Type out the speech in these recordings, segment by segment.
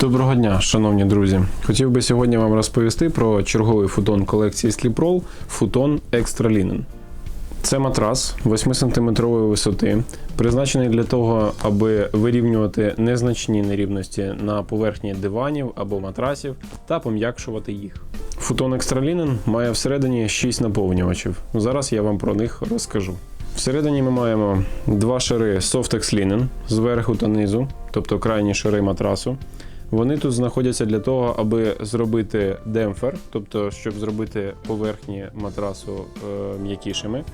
Доброго дня, шановні друзі. Хотів би сьогодні вам розповісти про черговий футон колекції Sleeproll Futon Extra Linen. Це матрас 8-сантиметрової висоти, призначений для того, аби вирівнювати незначні нерівності на поверхні диванів або матрасів та пом'якшувати їх. Футон Linen має всередині 6 наповнювачів. Зараз я вам про них розкажу. Всередині ми маємо два шари Softex Linen зверху та низу, тобто крайні шари матрасу. Вони тут знаходяться для того, аби зробити демпфер, тобто щоб зробити поверхні матрасу е, м'якішими.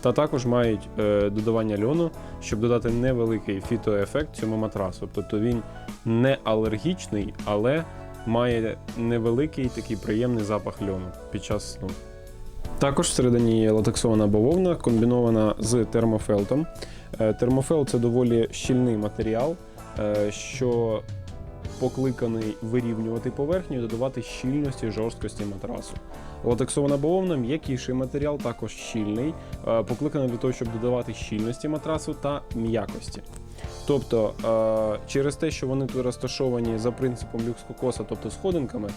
Та також мають е, додавання льону, щоб додати невеликий фітоефект цьому матрасу. Тобто він не алергічний, але має невеликий такий приємний запах льону під час сну. Також всередині є латексована бавовна, комбінована з термофелтом. Е, Термофел це доволі щільний матеріал, що покликаний вирівнювати поверхню і додавати щільності жорсткості матрасу. Латексована бавовна м'якіший матеріал, також щільний, е, покликаний для того, щоб додавати щільності матрасу та м'якості. Тобто, е, через те, що вони тут розташовані за принципом люкс-кокоса, тобто сходинками,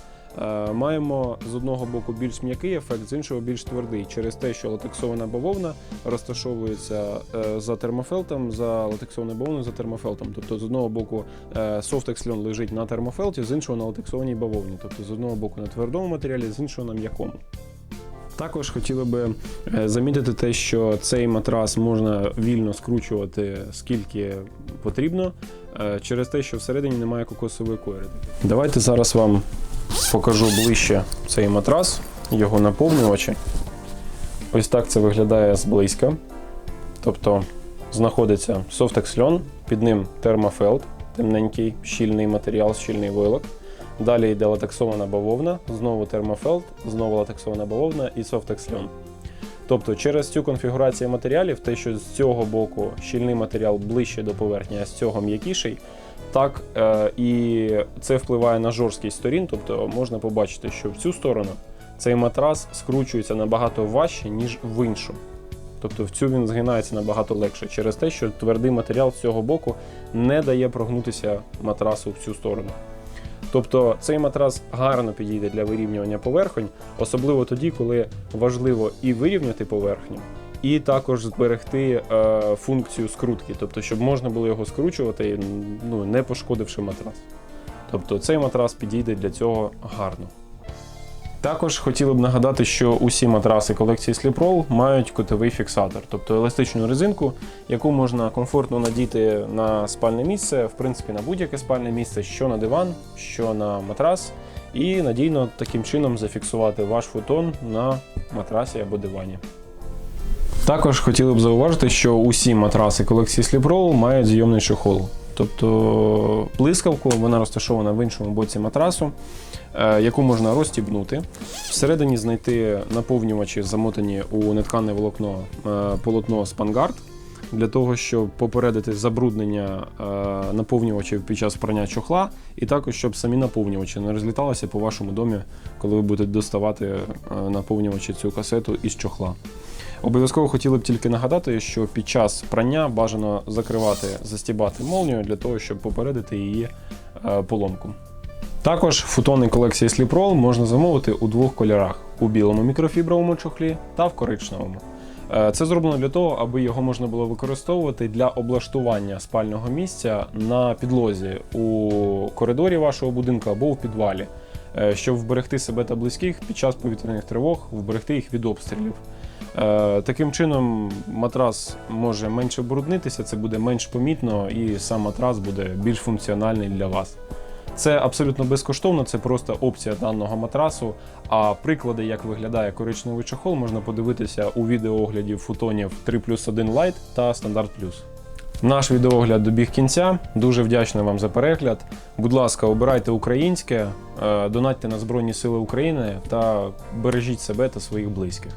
маємо з одного боку більш м'який ефект, з іншого більш твердий, через те, що латексована бавовна розташовується е, за термофелтом, за латексованою бавовною за термофелтом. Тобто з одного боку е, софтекс льон лежить на термофелті, з іншого на латексованій бавовні. Тобто з одного боку на твердому матеріалі, з іншого на м'якому. Також хотіли би е, замітити те, що цей матрас можна вільно скручувати скільки потрібно, е, через те, що всередині немає кокосової койри. Давайте зараз вам покажу ближче цей матрас, його наповнювачі. Ось так це виглядає зблизька. Тобто знаходиться Softex льон, під ним термофелд, темненький, щільний матеріал, щільний войлок. Далі йде латексована бавовна, знову термофелд, знову латексована бавовна і софтекс льон. Тобто через цю конфігурацію матеріалів, те, що з цього боку щільний матеріал ближче до поверхні, а з цього м'якіший, так е, і це впливає на жорсткість сторін. Тобто можна побачити, що в цю сторону цей матрас скручується набагато важче, ніж в іншу. Тобто в цю він згинається набагато легше через те, що твердий матеріал з цього боку не дає прогнутися матрасу в цю сторону. Тобто цей матрас гарно підійде для вирівнювання поверхонь, особливо тоді, коли важливо і вирівняти поверхню, і також зберегти е, функцію скрутки, тобто, щоб можна було його скручувати, ну, не пошкодивши матрас. Тобто цей матрас підійде для цього гарно. Також хотіли б нагадати, що усі матраси колекції Sleeproll мають кутовий фіксатор, тобто еластичну резинку, яку можна комфортно надіти на спальне місце, в принципі, на будь-яке спальне місце, що на диван, що на матрас, і надійно таким чином зафіксувати ваш футон на матрасі або дивані. Також хотіли б зауважити, що усі матраси колекції Sleeproll мають зйомний чохол. Тобто блискавку, вона розташована в іншому боці матрасу, е, яку можна розстібнути. Всередині знайти наповнювачі, замотані у неткане волокно е, полотно Spanguard, для того, щоб попередити забруднення е, наповнювачів під час прання чохла, і також щоб самі наповнювачі не розліталися по вашому домі, коли ви будете доставати наповнювачі цю касету із чохла. Обов'язково хотіли б тільки нагадати, що під час прання бажано закривати, застібати молнію для того, щоб попередити її е, поломку. Також футони колекції Sleeproll можна замовити у двох кольорах: у білому мікрофібровому чохлі та в коричневому. Е, Це зроблено для того, аби його можна було використовувати для облаштування спального місця на підлозі у коридорі вашого будинку або у підвалі, щоб вберегти себе та близьких під час повітряних тривог, вберегти їх від обстрілів. Е, Таким чином, матрас може менше бруднитися, це буде менш помітно, і сам матрас буде більш функціональний для вас. Це абсолютно безкоштовно, це просто опція даного матрасу. А приклади, як виглядає коричневий чохол, можна подивитися у відеоогляді футонів 3 плюс 1 Lite та Стандарт Плюс. Наш відеогляд добіг кінця. Дуже вдячний вам за перегляд. Будь ласка, обирайте українське, е, донатьте на Збройні Сили України та бережіть себе та своїх близьких.